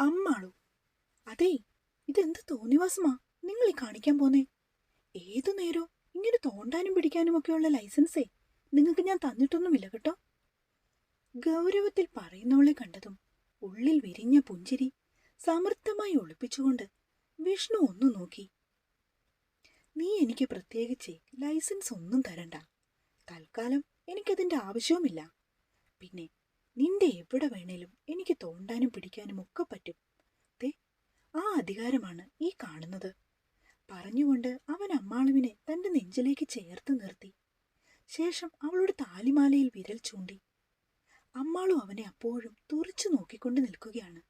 അമ്മാളു അതേ ഇതെന്ത് തോന്നിവാസമാ? നിങ്ങൾ ഈ കാണിക്കാൻ പോന്നേ. ഏതു നേരോ ഇങ്ങനെ തോണ്ടാനും പിടിക്കാനും ഒക്കെയുള്ള ലൈസൻസേ നിങ്ങൾക്ക് ഞാൻ തന്നിട്ടൊന്നുമില്ല കേട്ടോ. ഗൗരവത്തിൽ പറയുന്നവളെ കണ്ടതും ഉള്ളിൽ വിരിഞ്ഞ പുഞ്ചിരി സമൃദ്ധമായി ഒളിപ്പിച്ചുകൊണ്ട് വിഷ്ണു ഒന്നു നോക്കി. നീ എനിക്ക് പ്രത്യേകിച്ച് ലൈസൻസ് ഒന്നും തരണ്ട. തൽക്കാലം എനിക്കതിന്റെ ആവശ്യവുമില്ല. പിന്നെ നിന്റെ എവിടെ വേണേലും എനിക്ക് തോണ്ടാനും പിടിക്കാനും ഒക്കെ പറ്റും. ദേ ആ അധികാരമാണ് ഈ കാണുന്നത്. പറഞ്ഞുകൊണ്ട് അവൻ അമ്മാളുവിനെ തന്റെ നെഞ്ചിലേക്ക് ചേർത്ത് നിർത്തി. ശേഷം അവളുടെ താലിമാലയിൽ വിരൽ ചൂണ്ടി. അമ്മാളും അവനെ അപ്പോഴും തുറച്ചു നോക്കിക്കൊണ്ട് നിൽക്കുകയാണ്.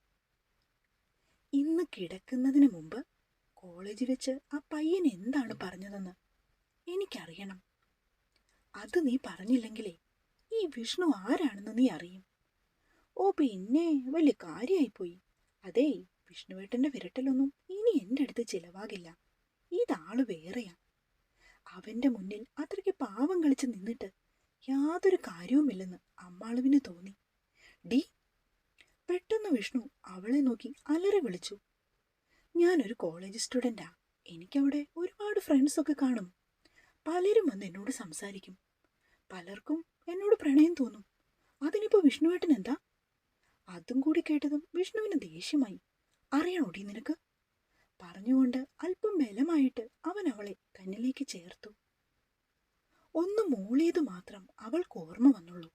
ഇന്ന് കിടക്കുന്നതിന് മുമ്പ് കോളേജിൽ വെച്ച് ആ പയ്യൻ എന്താണ് പറഞ്ഞതെന്ന് എനിക്കറിയണം. അത് നീ പറഞ്ഞില്ലെങ്കിലേ ഈ വിഷ്ണു ആരാണെന്ന് നീ അറിയും. ഓ പിന്നെ വലിയ കാര്യായിപ്പോയി. അതേ വിഷ്ണുവേട്ടന്റെ വിരട്ടലൊന്നും ഇനി എന്റെ അടുത്ത് ചിലവാകില്ല. ഇതാൾ വേറെയാ. അവന്റെ മുന്നിൽ അത്രയ്ക്ക് പാവം കളിച്ച് നിന്നിട്ട് യാതൊരു കാര്യവുമില്ലെന്ന് അമ്മാളുവിന് തോന്നി. ഡി പെട്ടെന്ന് വിഷ്ണു അവളെ നോക്കി അലറി വിളിച്ചു. ഞാനൊരു കോളേജ് സ്റ്റുഡന്റാ എനിക്കവിടെ ഒരുപാട് ഫ്രണ്ട്സൊക്കെ കാണും. പലരും വന്ന് എന്നോട് സംസാരിക്കും. പലർക്കും എന്നോട് പ്രണയം തോന്നും. അതിനിപ്പോ വിഷ്ണുവേട്ടൻ എന്താ? അതും കൂടി കേട്ടതും വിഷ്ണുവിന് ദേഷ്യമായി. അറിയണോടി നിനക്ക്? പറഞ്ഞുകൊണ്ട് അല്പം ബലമായിട്ട് അവൻ അവളെ തന്നിലേക്ക് ചേർത്തു. ഒന്ന് മൂളിയത് മാത്രം അവൾക്ക് ഓർമ്മ വന്നുള്ളൂ.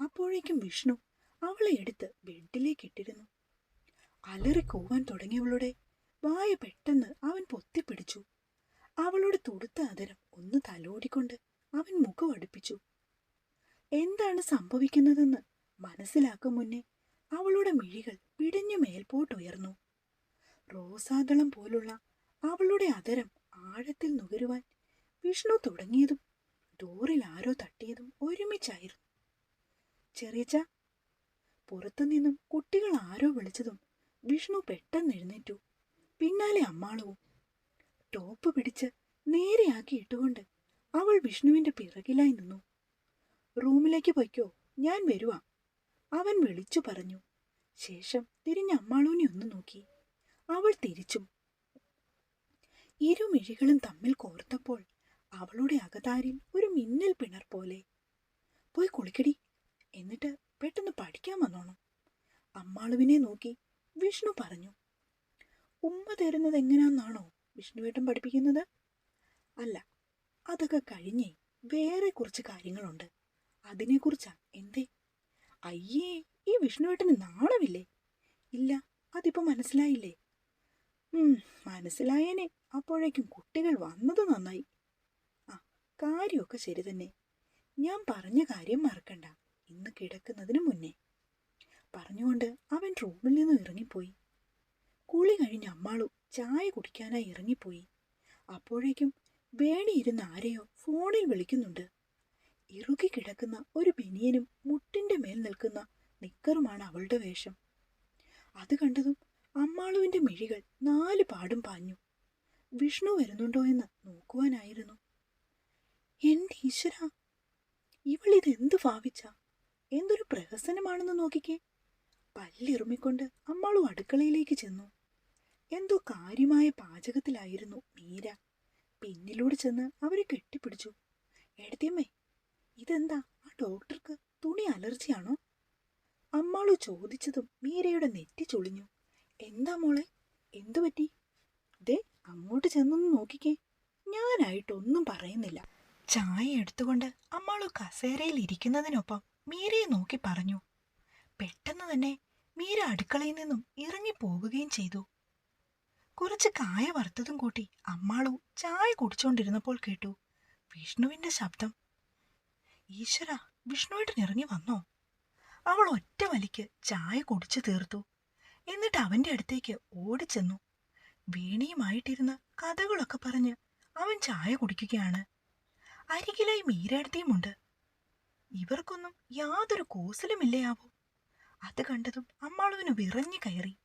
അപ്പോഴേക്കും വിഷ്ണു അവളെ എടുത്ത് ബെഡിലേക്ക് ഇട്ടിരുന്നു. അലറി കൂവാൻ തുടങ്ങിയവളുടെ വായ പെട്ടെന്ന് അവൻ പൊത്തിപ്പിടിച്ചു. അവളുടെ തുടുത്ത അതരം ഒന്ന് തലോടിക്കൊണ്ട് അവൻ മുഖം അടുപ്പിച്ചു. എന്താണ് സംഭവിക്കുന്നതെന്ന് മനസ്സിലാക്കും മുന്നേ അവളുടെ മിഴികൾ പിടഞ്ഞു മേൽപോട്ടുയർന്നു. റോസാദളം പോലുള്ള അവളുടെ അതരം ആഴത്തിൽ നുകരുവാൻ വിഷ്ണു തുടങ്ങിയതും ഡോറിൽ ആരോ തട്ടിയതും ഒരുമിച്ചായിരുന്നു. ചെറിയച്ച പുറത്തുനിന്നും കുട്ടികൾ ആരോ വിളിച്ചതും വിഷ്ണു പെട്ടെന്ന് എഴുന്നേറ്റു. പിന്നാലെ അമ്മാളവും ടോപ്പ് പിടിച്ച് നേരെയാക്കി ഇട്ടുകൊണ്ട് അവൾ വിഷ്ണുവിന്റെ പിറകിലായി നിന്നു. റൂമിലേക്ക് പൊയ്ക്കോ ഞാൻ വരുവാ. അവൻ വിളിച്ചു പറഞ്ഞു. ശേഷം തിരിഞ്ഞ അമ്മാളൂനെ ഒന്ന് നോക്കി. അവൾ തിരിച്ചും. ഇരുമിഴികളും തമ്മിൽ കോർത്തപ്പോൾ അവളുടെ അകതാരിൽ ഒരു മിന്നൽ പിണർ പോലെ. പോയി കുളിക്കടി. എന്നിട്ട് പെട്ടെന്ന് പഠിക്കാൻ വന്നോണം. അമ്മാളുവിനെ നോക്കി വിഷ്ണു പറഞ്ഞു. ഉമ്മ തരുന്നത് എങ്ങനെയാണെന്നാണോ വിഷ്ണുവേട്ടൻ പഠിപ്പിക്കുന്നത്? അല്ല അതൊക്കെ കഴിഞ്ഞേ വേറെ കുറച്ച് കാര്യങ്ങളുണ്ട്. അതിനെക്കുറിച്ചാ എന്തേ? അയ്യേ വിഷ്ണുവേട്ടന് നാണമില്ലേ? ഇല്ല അതിപ്പോ മനസ്സിലായില്ലേ? മനസ്സിലായേനെ. അപ്പോഴേക്കും കുട്ടികൾ വന്നത് നന്നായി. ആ കാര്യമൊക്കെ ശരി തന്നെ. ഞാൻ പറഞ്ഞ കാര്യം മറക്കണ്ട. ഇന്ന് കിടക്കുന്നതിന് മുന്നേ. പറഞ്ഞുകൊണ്ട് അവൻ റൂമിൽ നിന്നും ഇറങ്ങിപ്പോയി. കുളി കഴിഞ്ഞ് അമ്മാളു ചായ കുടിക്കാനായി ഇറങ്ങിപ്പോയി. അപ്പോഴേക്കും വേണിയിരുന്ന ആരെയോ ഫോണിൽ വിളിക്കുന്നുണ്ട്. ഇറുകി കിടക്കുന്ന ഒരു ബനിയനും മുട്ടിന്റെ മേൽ നിൽക്കുന്ന അവളുടെ വേഷം. അത് കണ്ടതും അമ്മാളുവിന്റെ മിഴികൾ നാല് പാടും പാഞ്ഞു. വിഷ്ണു വരുന്നുണ്ടോ എന്ന് നോക്കുവാനായിരുന്നു. എന്റെ ഈശ്വര ഇവൾ ഇതെന്ത് ഭാവിച്ച? എന്തൊരു പ്രഹസനമാണെന്ന് നോക്കിക്കേ. പല്ലിറുമിക്കൊണ്ട് അമ്മാളു അടുക്കളയിലേക്ക് ചെന്നു. എന്തോ കാര്യമായ പാചകത്തിലായിരുന്നു മീര. പിന്നിലൂടെ ചെന്ന് അവരെ കെട്ടിപ്പിടിച്ചു. എഴുതിയമ്മേ ഇതെന്താ? ആ ഡോക്ടർക്ക് തുണി അലർജിയാണോ? ചോദിച്ചതും മീരയുടെ നെറ്റി ചുളിഞ്ഞു. എന്താ മോളെ? എന്തു പറ്റി? ദേ അങ്ങോട്ട് ചെന്നൊന്ന് നോക്കിക്കേ. ഞാനായിട്ടൊന്നും പറയുന്നില്ല. ചായ എടുത്തുകൊണ്ട് അമ്മാളു കസേരയിൽ ഇരിക്കുന്നതിനൊപ്പം മീരയെ നോക്കി പറഞ്ഞു. പെട്ടെന്ന് തന്നെ മീര അടുക്കളയിൽ നിന്നും ഇറങ്ങി പോവുകയും ചെയ്തു. കുറച്ച് കായ വറുത്തതും കൂട്ടി അമ്മാളു ചായ കുടിച്ചുകൊണ്ടിരുന്നപ്പോൾ കേട്ടു വിഷ്ണുവിന്റെ ശബ്ദം. ഈശ്വര വിഷ്ണുവേട്ടൻ ഇറങ്ങി വന്നോ? അവൾ ഒറ്റ വലിക്ക് ചായ കുടിച്ചു തീർത്തു. എന്നിട്ട് അവന്റെ അടുത്തേക്ക് ഓടിച്ചെന്നു വീണിയുമായിട്ടിരുന്ന് കഥകളൊക്കെ പറഞ്ഞ് അവൻ ചായ കുടിക്കുകയാണ്. അരികിലായി മീരാടുത്തിയുമുണ്ട് ഇവർക്കൊന്നും യാതൊരു കോസലുമില്ലയാവോ. അത് കണ്ടതും അമ്മാളുവിന് വിറഞ്ഞു കയറി.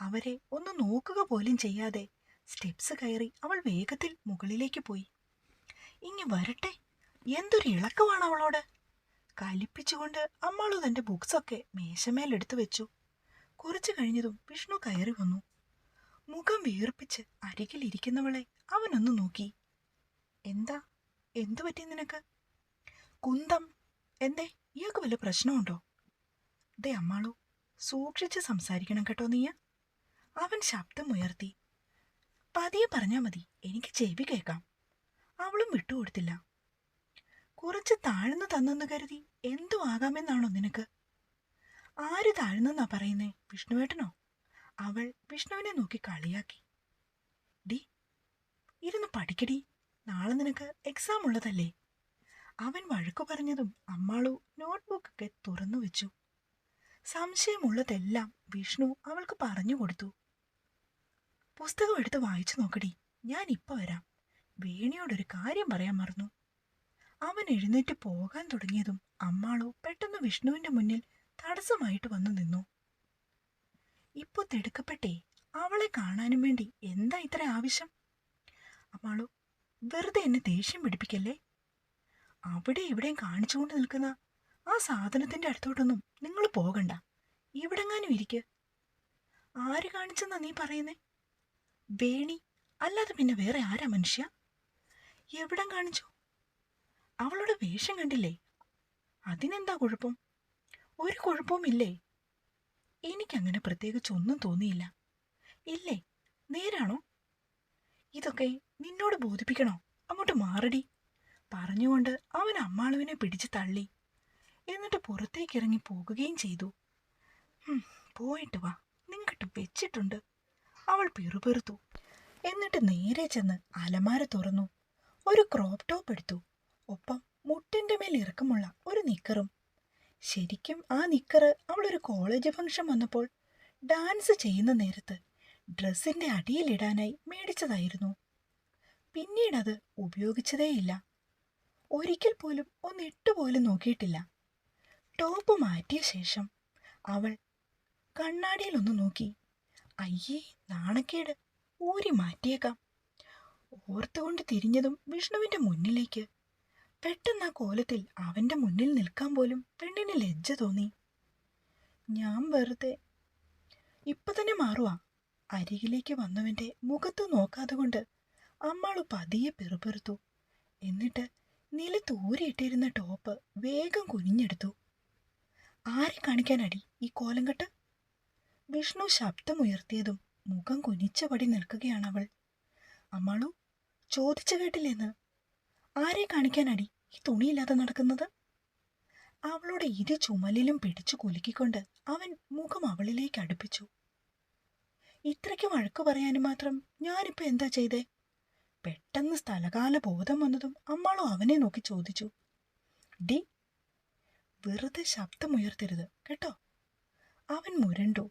അവരെ ഒന്ന് നോക്കുക പോലും ചെയ്യാതെ സ്റ്റെപ്സ് കയറി അവൾ വേഗത്തിൽ മുകളിലേക്ക് പോയി. ഇങ്ങി വരട്ടെ. എന്തൊരു ഇളക്കമാണ് അവളോട്. കലിപ്പിച്ചുകൊണ്ട് അമ്മാളു തന്റെ ബുക്സൊക്കെ മേശമേലെടുത്തു വെച്ചു. കുറച്ചു കഴിഞ്ഞതും വിഷ്ണു കയറി വന്നു. മുഖം വീർപ്പിച്ച് അരികിലിരിക്കുന്നവളെ അവനൊന്ന് നോക്കി. എന്താ? എന്തു പറ്റി നിനക്ക്? കുന്തം? എന്തേ? ഇയാൾക്ക് വല്ല പ്രശ്നമുണ്ടോ? ദേ അമ്മാളു സൂക്ഷിച്ച് സംസാരിക്കണം കേട്ടോ നീയ. അവൻ ശബ്ദം ഉയർത്തി. പതിയെ പറഞ്ഞാ മതി എനിക്ക് ചെവി കേൾക്കാം. അവളും വിട്ടുകൊടുത്തില്ല. കുറച്ച് താഴ്ന്നു തന്നെന്ന് കരുതി എന്തു ആകാമെന്നാണോ നിനക്ക്? ആര് താഴ്ന്നെന്നാ പറയുന്നേ വിഷ്ണുവേട്ടനോ? അവൾ വിഷ്ണുവിനെ നോക്കി കളിയാക്കി. ഡി ഇരുന്ന് പഠിക്കടി. നാളെ നിനക്ക് എക്സാം ഉള്ളതല്ലേ? അവൻ വഴക്കു പറഞ്ഞതും അമ്മാളു നോട്ട്ബുക്കൊക്കെ തുറന്നു വെച്ചു. സംശയമുള്ളതെല്ലാം വിഷ്ണു അവൾക്ക് പറഞ്ഞു കൊടുത്തു. പുസ്തകം എടുത്ത് വായിച്ചു നോക്കടി. ഞാൻ ഇപ്പൊ വരാം. വേണിയോടൊരു കാര്യം പറയാൻ മറന്നു. എഴുന്നേറ്റ് പോകാൻ തുടങ്ങിയതും അമ്മാളു പെട്ടെന്ന് വിഷ്ണുവിന്റെ മുന്നിൽ തടസ്സമായിട്ട് വന്നു നിന്നു. ഇപ്പൊ തിടുക്കപ്പെട്ടേ അവളെ കാണാനും വേണ്ടി എന്താ ഇത്ര ആവശ്യം? അമ്മാളു വെറുതെ എന്നെ ദേഷ്യം പിടിപ്പിക്കല്ലേ? അവിടെ ഇവിടെയും കാണിച്ചുകൊണ്ട് നിൽക്കുന്ന ആ സാധനത്തിന്റെ അടുത്തോട്ടൊന്നും നിങ്ങൾ പോകണ്ട. ഇവിടെങ്ങാനും ഇരിക്ക്. ആര് കാണിച്ചെന്നാ നീ പറയുന്നേ? വേണി അല്ലാതെ പിന്നെ വേറെ ആരാ മനുഷ്യ? എവിടം കാണിച്ചു? അവളുടെ വേഷം കണ്ടില്ലേ? അതിനെന്താ കുഴപ്പം? ഒരു കുഴപ്പവുമില്ലേ എനിക്കങ്ങനെ പ്രത്യേകിച്ച് ഒന്നും തോന്നിയില്ല. ഇല്ലേ? നേരാണോ? ഇതൊക്കെ നിന്നോട് ബോധിപ്പിക്കണോ? അങ്ങോട്ട് മാറടി. പറഞ്ഞുകൊണ്ട് അവൻ അമ്മാളുവിനെ പിടിച്ച് തള്ളി. എന്നിട്ട് പുറത്തേക്കിറങ്ങി പോകുകയും ചെയ്തു. "ഹും, പോയിട്ട് വാ. നിങ്ങട്ട് വെച്ചിട്ടുണ്ട്. അവൾ പിറുപിറുത്തു. എന്നിട്ട് നേരെ ചെന്ന് അലമാര തുറന്നു. ഒരു ക്രോപ്പ് ടോപ്പ് എടുത്തു. ഒപ്പം മുട്ടിന്റെ മേൽ ഇറക്കമുള്ള ഒരു നിക്കറും. ശരിക്കും ആ നിക്കറ് അവളൊരു കോളേജ് ഫംഗ്ഷൻ വന്നപ്പോൾ ഡാൻസ് ചെയ്യുന്ന നേരത്ത് ഡ്രസ്സിന്റെ അടിയിലിടാനായി മേടിച്ചതായിരുന്നു. പിന്നീട് അത് ഉപയോഗിച്ചതേയില്ല. ഒരിക്കൽ പോലും ഒന്ന് ഇട്ടുപോലും നോക്കിയിട്ടില്ല. ടോപ്പ് മാറ്റിയ ശേഷം അവൾ കണ്ണാടിയിലൊന്ന് നോക്കി. അയ്യേ നാണക്കേട്. ഊരി മാറ്റിയേക്കാം. ഓർത്തുകൊണ്ട് തിരിഞ്ഞതും വിഷ്ണുവിന്റെ മുന്നിലേക്ക് പെട്ടെന്ന് ആ കോലത്തിൽ അവന്റെ മുന്നിൽ നിൽക്കാൻ പോലും പെണ്ണിന് ലജ്ജ തോന്നി. ഞാൻ വെറുതെ ഇപ്പൊ തന്നെ മാറുവാ. അരികിലേക്ക് വന്നവന്റെ മുഖത്ത് നോക്കാതെ കൊണ്ട് അമ്മാളു പതിയെ പെറുപെറുത്തു. എന്നിട്ട് നിലത്തൂരിയിട്ടിരുന്ന ടോപ്പ് വേഗം കുനിഞ്ഞെടുത്തു. ആരെ കാണിക്കാനടി ഈ കോലം കെട്ട് വിഷ്ണു ശബ്ദമുയർത്തിയതും മുഖം കുനിച്ചപടി നിൽക്കുകയാണ് അവൾ. അമ്മാളു ചോദിച്ചു കേട്ടില്ലെന്ന്. ആരെ കാണിക്കാനടി ഈ തുണിയില്ലാതെ നടക്കുന്നത്? അവളുടെ ഇരു ചുമലിലും പിടിച്ചു കുലുക്കിക്കൊണ്ട് അവൻ മുഖം അവളിലേക്ക് അടുപ്പിച്ചു. ഇത്രയ്ക്ക് വഴക്കു പറയാനും മാത്രം ഞാനിപ്പോ എന്താ ചെയ്തേ? പെട്ടെന്ന് സ്ഥലകാല ബോധം വന്നതും അമ്മാളും അവനെ നോക്കി ചോദിച്ചു. ഡി വെറുതെ ശബ്ദമുയർത്തരുത് കേട്ടോ? അവൻ മുരണ്ടു.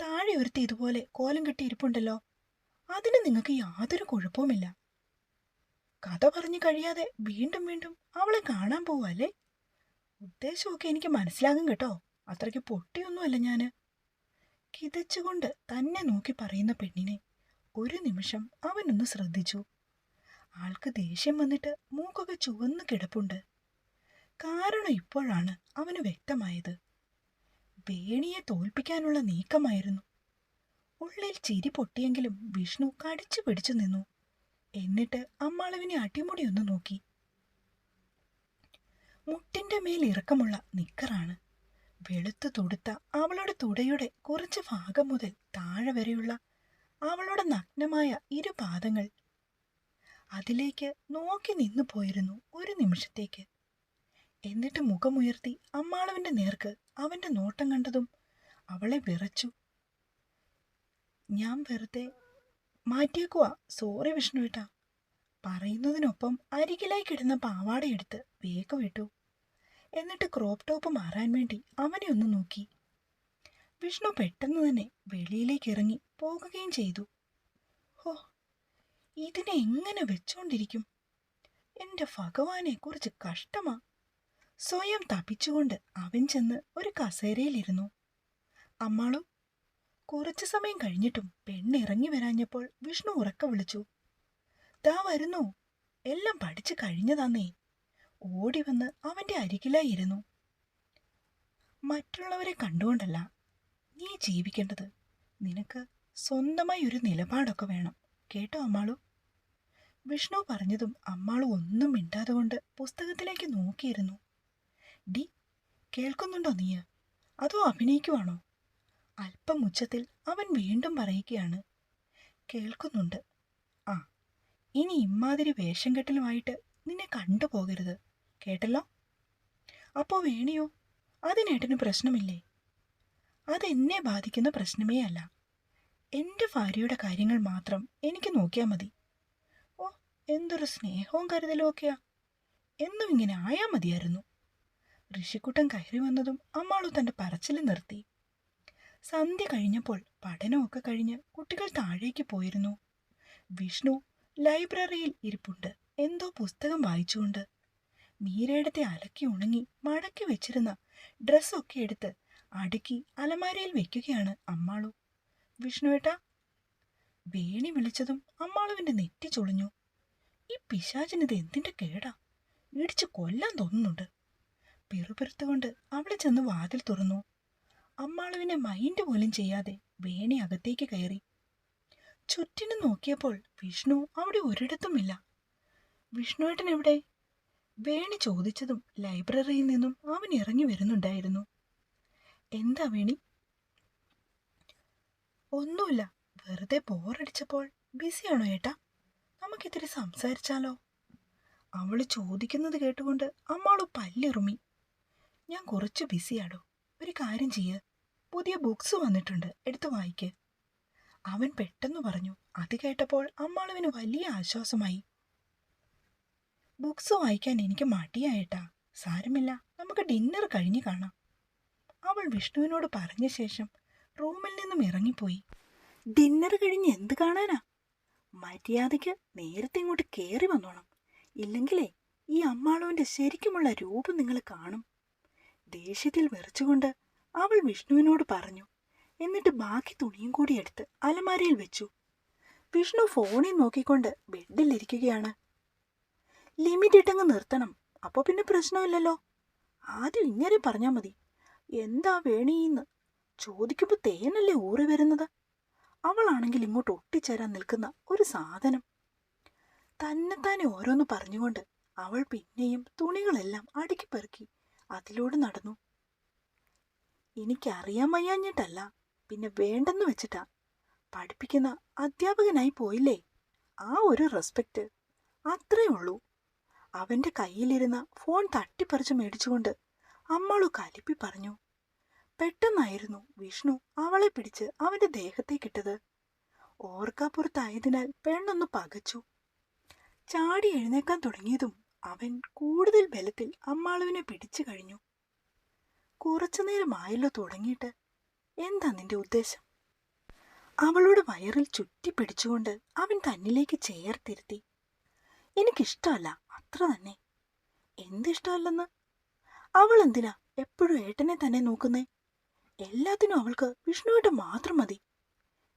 താഴെ ഒരുത്തി ഇതുപോലെ കോലം കെട്ടി ഇരിപ്പുണ്ടല്ലോ. അതിന് നിങ്ങൾക്ക് യാതൊരു കുഴപ്പവുമില്ല. കഥ പറഞ്ഞു കഴിയാതെ വീണ്ടും വീണ്ടും അവളെ കാണാൻ പോവല്ലേ ഉദ്ദേശമൊക്കെ എനിക്ക് മനസ്സിലാകും കേട്ടോ. അത്രയ്ക്ക് പൊട്ടിയൊന്നുമല്ല ഞാൻ. കിതച്ചുകൊണ്ട് തന്നെ നോക്കി പറയുന്ന പെണ്ണിനെ ഒരു നിമിഷം അവനൊന്ന് ശ്രദ്ധിച്ചു. ആൾക്ക് ദേഷ്യം വന്നിട്ട് മൂക്കൊക്കെ ചുവന്ന് കിടപ്പുണ്ട്. കാരണം ഇപ്പോഴാണ് അവന് വ്യക്തമായത്. വേണിയെ തോൽപ്പിക്കാനുള്ള നീക്കമായിരുന്നു. ഉള്ളിൽ ചിരി പൊട്ടിയെങ്കിലും വിഷ്ണു കടിച്ചു പിടിച്ചു നിന്നു. എന്നിട്ട് അമ്മാളവിനെ അടിമുടി ഒന്ന് നോക്കി. മുട്ടിന്റെ മേൽ ഇറക്കമുള്ള നിക്കറാണ്. വെളുത്തു തൊടുത്ത അവളുടെ തുടയുടെ കുറച്ച് ഭാഗം മുതൽ താഴെ വരെയുള്ള അവളുടെ നഗ്നമായ ഇരു പാദങ്ങൾ അതിലേക്ക് നോക്കി നിന്നു പോയിരുന്നു ഒരു നിമിഷത്തേക്ക്. എന്നിട്ട് മുഖമുയർത്തി അമ്മാളവന്റെ നേർക്ക് അവന്റെ നോട്ടം കണ്ടതും അവളെ വിറച്ചു. ഞാൻ വെറുതെ മാറ്റിയേക്കുവാ. സോറി വിഷ്ണു ഏട്ടാ. പറയുന്നതിനൊപ്പം അരികിലായി കിടന്ന പാവാടയെടുത്ത് വേഗം വിട്ടു എന്നിട്ട് ക്രോപ്പ് ടോപ്പ് മാറാൻ വേണ്ടി അവനെ ഒന്ന് നോക്കി. വിഷ്ണു പെട്ടെന്ന് തന്നെ വെളിയിലേക്ക് ഇറങ്ങി പോകുകയും ചെയ്തു. ഹോ ഇതിനെ എങ്ങനെ വെച്ചോണ്ടിരിക്കും? എന്റെ ഭഗവാനെ കുറിച്ച് കഷ്ടമാ. സ്വയം തപ്പിച്ചുകൊണ്ട് അവൻ ചെന്ന് ഒരു കസേരയിലിരുന്നു. അമ്മാളും കുറച്ചു സമയം കഴിഞ്ഞിട്ടും പെണ്ണ് ഇറങ്ങി വരാഞ്ഞപ്പോൾ വിഷ്ണു ഉറക്ക വിളിച്ചു. താ വരുന്നു. എല്ലാം പഠിച്ചു കഴിഞ്ഞതാന്നേ. ഓടി വന്ന് അവന്റെ അരികിലായിരുന്നു. മറ്റുള്ളവരെ കണ്ടുകൊണ്ടല്ല നീ ജീവിക്കേണ്ടത്. നിനക്ക് സ്വന്തമായി ഒരു നിലപാടൊക്കെ വേണം. കേട്ടോ അമ്മാളു? വിഷ്ണു പറഞ്ഞതും അമ്മാളു ഒന്നും മിണ്ടാതെ കൊണ്ട് പുസ്തകത്തിലേക്ക് നോക്കിയിരുന്നു. ഡി കേൾക്കുന്നുണ്ടോ നീ അതോ അഭിനയിക്കുവാണോ? അല്പം ഉച്ചത്തിൽ അവൻ വീണ്ടും പറയുകയാണ്. കേൾക്കുന്നുണ്ട്. ആ ഇനി ഇമ്മാതിരി വേഷം കെട്ടലുമായിട്ട് നിന്നെ കണ്ടുപോകരുത്. കേട്ടല്ലോ? അപ്പോ വേണിയോ? അതിനേട്ടന് പ്രശ്നമില്ലേ? അതെന്നെ ബാധിക്കുന്ന പ്രശ്നമേ അല്ല. എന്റെ ഭാര്യയുടെ കാര്യങ്ങൾ മാത്രം എനിക്ക് നോക്കിയാൽ മതി. ഓ എന്തൊരു സ്നേഹവും കരുതലും ഒക്കെയാ. എന്നും ഇങ്ങനെ ആയാ മതിയായിരുന്നു. ഋഷിക്കുട്ടൻ കയറി വന്നതും അമ്മാളു തന്റെ പറച്ചിൽ നിർത്തി. സന്ധ്യ കഴിഞ്ഞപ്പോൾ പഠനമൊക്കെ കഴിഞ്ഞ് കുട്ടികൾ താഴേക്ക് പോയിരുന്നു. വിഷ്ണു ലൈബ്രറിയിൽ ഇരിപ്പുണ്ട്. എന്തോ പുസ്തകം വായിച്ചുകൊണ്ട്. മീരയിടത്തെ അലക്കി ഉണങ്ങി മടക്കി വെച്ചിരുന്ന ഡ്രസ്സൊക്കെ എടുത്ത് അടുക്കി അലമാരയിൽ വെക്കുകയാണ് അമ്മാളു. വിഷ്ണുവേട്ടാ വേണി വിളിച്ചതും അമ്മാളുവിന്റെ നെറ്റി ചൊളിഞ്ഞു. ഈ പിശാചിനിത് എന്തിന്റെ കേടാ? ഇടിച്ചു കൊല്ലാൻ തോന്നുന്നുണ്ട്. പിറുപിറുത്തുകൊണ്ട് അവിടെ ചെന്ന് വാതിൽ തുറന്നു. അമ്മാളുവിനെ മൈൻഡ് പോലും ചെയ്യാതെ വേണി അകത്തേക്ക് കയറി. ചുറ്റിനു നോക്കിയപ്പോൾ വിഷ്ണു അവിടെ ഒരിടത്തുമില്ല. വിഷ്ണുവേട്ടൻ എവിടെ വേണി ചോദിച്ചതും ലൈബ്രറിയിൽ നിന്നും അവൻ ഇറങ്ങി വരുന്നുണ്ടായിരുന്നു. എന്താ വേണി? ഒന്നുമില്ല വെറുതെ ബോറടിച്ചപ്പോൾ ബിസിയാണോ ഏട്ടാ? നമുക്കിത്തിരി സംസാരിച്ചാലോ? അവൾ ചോദിക്കുന്നത് കേട്ടുകൊണ്ട് അമ്മാളു പല്ലിറുമി. ഞാൻ കുറച്ച് ബിസിയാടോ ഒരു കാര്യം ചെയ്യ്. പുതിയ ബുക്സ് വന്നിട്ടുണ്ട്. എടുത്തു വായിക്ക്. അവൻ പെട്ടെന്ന് പറഞ്ഞു. അത് കേട്ടപ്പോൾ അമ്മാളുവിന് വലിയ ആശ്വാസമായി. ബുക്സ് വായിക്കാൻ എനിക്ക് മടിയായിട്ടാ. സാരമില്ല. നമുക്ക് ഡിന്നർ കഴിഞ്ഞ് കാണാം. അവൾ വിഷ്ണുവിനോട് പറഞ്ഞ ശേഷം റൂമിൽ നിന്നും ഇറങ്ങിപ്പോയി. ഡിന്നർ കഴിഞ്ഞ് എന്ത് കാണാനാ? മര്യാദയ്ക്ക് നേരത്തെ ഇങ്ങോട്ട് കയറി വന്നോണം. ഇല്ലെങ്കിലേ ഈ അമ്മാളുവിന്റെ ശരിക്കുമുള്ള രൂപം നിങ്ങൾ കാണും. ദേഷ്യത്തിൽ വെറിച്ചുകൊണ്ട് അവൾ വിഷ്ണുവിനോട് പറഞ്ഞു. എന്നിട്ട് ബാക്കി തുണിയും കൂടി എടുത്ത് അലമാരയിൽ വെച്ചു. വിഷ്ണു ഫോണിൽ നോക്കിക്കൊണ്ട് ബെഡിലിരിക്കുകയാണ് ലിമിറ്റ് ഇട്ടങ്ങ് നിർത്തണം. അപ്പോൾ പിന്നെ പ്രശ്നമില്ലല്ലോ. ആദ്യം ഇങ്ങനെ പറഞ്ഞാൽ മതി. എന്താ വേണീന്ന്? ചോദിക്കുമ്പോൾ തേനല്ലേ ഊറി വരുന്നത്? അവളാണെങ്കിൽ ഇങ്ങോട്ട് ഒട്ടിച്ചേരാൻ നിൽക്കുന്ന ഒരു സാധനം. തന്നെത്താനെ ഓരോന്ന് പറഞ്ഞുകൊണ്ട് അവൾ പിന്നെയും തുണികളെല്ലാം അടുക്കി പെറുക്കി അതിലൂടെ നടന്നു. എനിക്കറിയാൻ വയ്യാഞ്ഞിട്ടല്ല. പിന്നെ വേണ്ടെന്ന് വെച്ചിട്ടാ. പഠിപ്പിക്കുന്ന അധ്യാപകനായി പോയില്ലേ? ആ ഒരു റെസ്പെക്റ്റ് അത്രേ ഉള്ളൂ. അവന്റെ കയ്യിലിരുന്ന ഫോൺ തട്ടിപ്പറിച്ച് മേടിച്ചുകൊണ്ട് അമ്മളു കലിപ്പി പറഞ്ഞു. പെട്ടെന്നായിരുന്നു വിഷ്ണു അവളെ പിടിച്ച് അവന്റെ ദേഹത്തേക്കിട്ടത്. ഓർക്കാപ്പുറത്തായതിനാൽ പെണ്ണൊന്ന് പകച്ചു. ചാടി എഴുന്നേക്കാൻ തുടങ്ങിയതും അവൻ കൂടുതൽ ബലത്തിൽ അമ്മാളുവിനെ പിടിച്ചു കഴിഞ്ഞു. കുറച്ചുനേരമായല്ലോ തുടങ്ങിയിട്ട്. എന്താ നിന്റെ ഉദ്ദേശം? അവളുടെ വയറിൽ ചുറ്റി പിടിച്ചുകൊണ്ട് അവൻ തന്നിലേക്ക് ചേർത്തിരുത്തി എനിക്കിഷ്ടമല്ല അത്ര തന്നെ. എന്തിഷ്ടമല്ലെന്ന്? അവൾ എന്തിനാ എപ്പോഴും ഏട്ടനെ തന്നെ നോക്കുന്നേ? എല്ലാത്തിനും അവൾക്ക് വിഷ്ണുവേട്ടൻ മാത്രം മതി.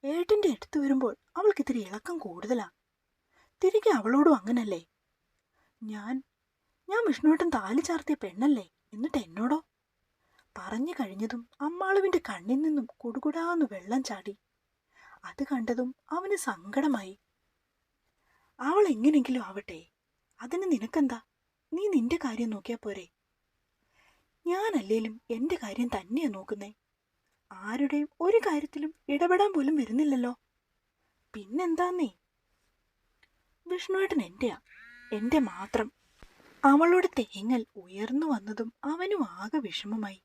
ഏട്ടന്റെ അടുത്ത് വരുമ്പോൾ അവൾക്ക് ഇത്തിരി ഇളക്കം കൂടുതലാ. തിരികെ അവളോടും അങ്ങനല്ലേ? ഞാൻ ഞാൻ വിഷ്ണുവേട്ടൻ താലി ചാർത്തിയ പെണ്ണല്ലേ? എന്നിട്ട് എന്നോടോ? പറഞ്ഞു കഴിഞ്ഞതും അമ്മാളുവിന്റെ കണ്ണിൽ നിന്നും കുടുകുടാന്ന് വെള്ളം ചാടി. അത് കണ്ടതും അവന് സങ്കടമായി. അവൾ എങ്ങനെങ്കിലും ആവട്ടെ. അതിന് നിനക്കെന്താ? നീ നിന്റെ കാര്യം നോക്കിയാ പോരെ. ഞാനല്ലേലും എന്റെ കാര്യം തന്നെയാ നോക്കുന്നേ. ആരുടെയും ഒരു കാര്യത്തിലും ഇടപെടാൻ പോലും വരുന്നില്ലല്ലോ. പിന്നെന്താന്നേ? വിഷ്ണുവേട്ടൻ എന്റെയാ. എന്റെ മാത്രം. അവളുടെ തേങ്ങൽ ഉയർന്നു വന്നതും അവനും ആകെ വിഷമമായി.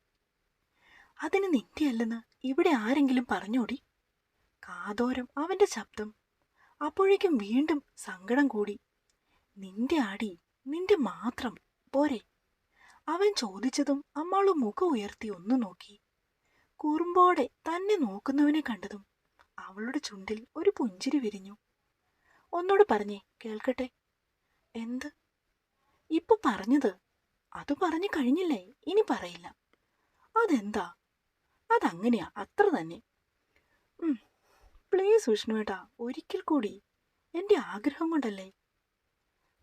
അതിന് നിന്റെയല്ലെന്ന് ഇവിടെ ആരെങ്കിലും പറഞ്ഞോടി? കാതോരം അവന്റെ ശബ്ദം. അപ്പോഴേക്കും വീണ്ടും സങ്കടം കൂടി. നിന്റെ ആടി നിന്റെ മാത്രം പോരെ. അവൻ ചോദിച്ചതും അമ്മാളു മുഖം ഉയർത്തി ഒന്നു നോക്കി. കുറുമ്പോടെ തന്നെ നോക്കുന്നവനെ കണ്ടതും അവളുടെ ചുണ്ടിൽ ഒരു പുഞ്ചിരി വിരിഞ്ഞു. ഒന്നോട് പറഞ്ഞേ കേൾക്കട്ടെ. എന്ത്? ഇപ്പൊ പറഞ്ഞത്? അത് പറഞ്ഞു കഴിഞ്ഞില്ലേ? ഇനി പറയില്ല. അതെന്താ? അതങ്ങനെയാ. അത്ര തന്നെ. പ്ലീസ് വിഷ്ണുവേട്ടാ ഒരിക്കൽ കൂടി. എന്റെ ആഗ്രഹം കൊണ്ടല്ലേ?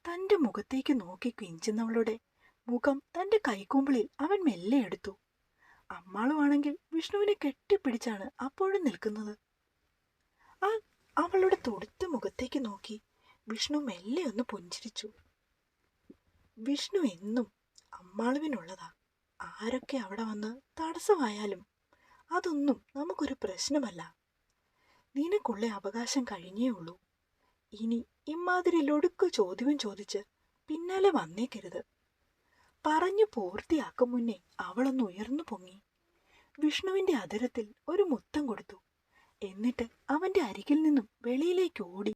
തന്റെ മുഖത്തേക്ക് നോക്കി കിഞ്ചുന്നവളുടെ മുഖം തന്റെ കൈക്കുമ്പിളിൽ അവൻ മെല്ലെ എടുത്തു. അമ്മാളുമാണെങ്കിൽ വിഷ്ണുവിനെ കെട്ടിപ്പിടിച്ചാണ് അപ്പോഴും നിൽക്കുന്നത്. ആ അവളുടെ തൊടുത്ത മുഖത്തേക്ക് നോക്കി വിഷ്ണു മെല്ലെ ഒന്ന് പുഞ്ചിരിച്ചു. വിഷ്ണു എന്നും അമ്മാളുവിനുള്ളതാ. ആരൊക്കെ അവിടെ വന്ന് തടസ്സമായാലും അതൊന്നും നമുക്കൊരു പ്രശ്നമല്ല. നിനക്കുള്ള അവകാശം കഴിഞ്ഞേ ഉള്ളൂ. ഇനി ഇമാതിരി ലൊടുക്ക് ചോദ്യവും ചോദിച്ച് പിന്നാലെ വന്നേക്കരുത്. പറഞ്ഞു പൂർത്തിയാക്കും മുന്നേ അവളൊന്ന് ഉയർന്നു പൊങ്ങി. വിഷ്ണുവിന്റെ അതിരത്തിൽ ഒരു മുത്തം കൊടുത്തു. എന്നിട്ട് അവന്റെ അരികിൽ നിന്നും വെളിയിലേക്ക് ഓടി